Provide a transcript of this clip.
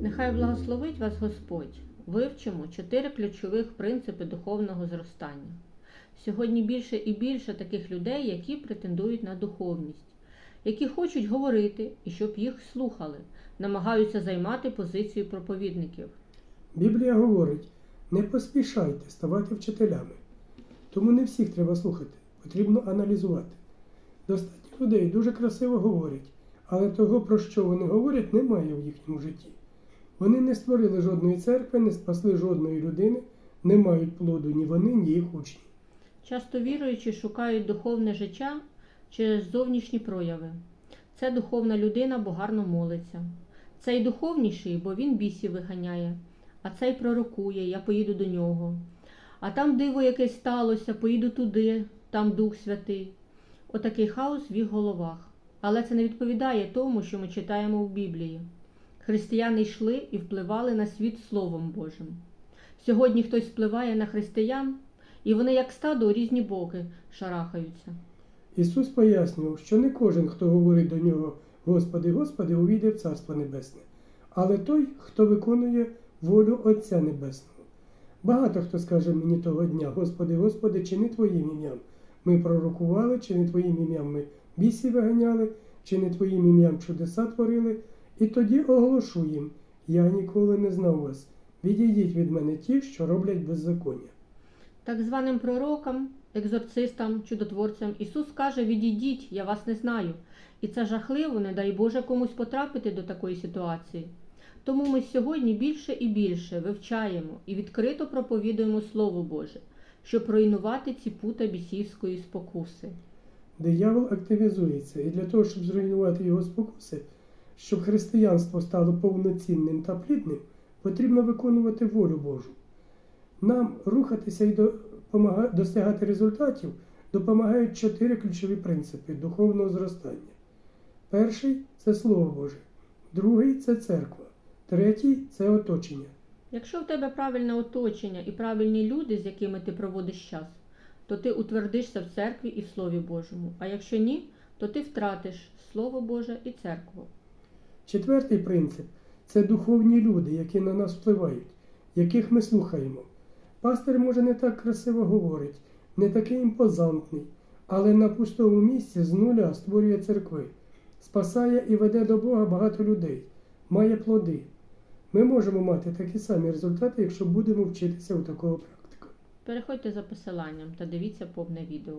Нехай благословить вас Господь. Вивчимо чотири ключових принципи духовного зростання. Сьогодні більше і більше таких людей, які претендують на духовність, які хочуть говорити і щоб їх слухали, намагаються займати позицію проповідників. Біблія говорить: не поспішайте ставати вчителями. Тому не всіх треба слухати, потрібно аналізувати. Достатньо людей дуже красиво говорять, але того, про що вони говорять, немає в їхньому житті. Вони не створили жодної церкви, не спасли жодної людини, не мають плоду ні вони, ні їх учні. Часто віруючі шукають духовне життя через зовнішні прояви. Це духовна людина, бо гарно молиться. Цей духовніший, бо він бісів виганяє, а цей пророкує, я поїду до нього. А там диво якесь сталося, поїду туди, там Дух Святий. Отакий хаос в їх головах. Але це не відповідає тому, що ми читаємо в Біблії. Християни йшли і впливали на світ Словом Божим. Сьогодні хтось впливає на християн, і вони, як стадо, у різні боки шарахаються. Ісус пояснював, що не кожен, хто говорить до нього Господи, Господи, увійде в Царство Небесне, але той, хто виконує волю Отця Небесного. Багато хто скаже мені того дня, Господи, Господи, чи не Твоїм ім'ям ми пророкували, чи не Твоїм ім'ям ми бісів виганяли, чи не Твоїм ім'ям чудеса творили, і тоді оголошу їм, я ніколи не знав вас. Відійдіть від мене ті, що роблять беззаконня. Так званим пророкам, екзорцистам, чудотворцям Ісус каже: Відійдіть, я вас не знаю. І це жахливо, не дай Боже комусь потрапити до такої ситуації. Тому ми сьогодні більше і більше вивчаємо і відкрито проповідуємо Слово Боже, щоб руйнувати ці пута бісівської спокуси. Диявол активізується, і для того, щоб зруйнувати його спокуси, щоб християнство стало повноцінним та плідним, потрібно виконувати волю Божу. Нам рухатися і досягати результатів допомагають чотири ключові принципи духовного зростання. Перший це Слово Боже, другий це церква, третій це оточення. Якщо в тебе правильне оточення і правильні люди, з якими ти проводиш час, то ти утвердишся в церкві і в Слові Божому. А якщо ні, то ти втратиш Слово Боже і церкву. Четвертий принцип це духовні люди, які на нас впливають, яких ми слухаємо. Пастир може не так красиво говорить, не такий імпозантний, але на пустому місці з нуля створює церкви, спасає і веде до Бога багато людей, має плоди. Ми можемо мати такі самі результати, якщо будемо вчитися у такого практика. Переходьте за посиланням та дивіться повне відео.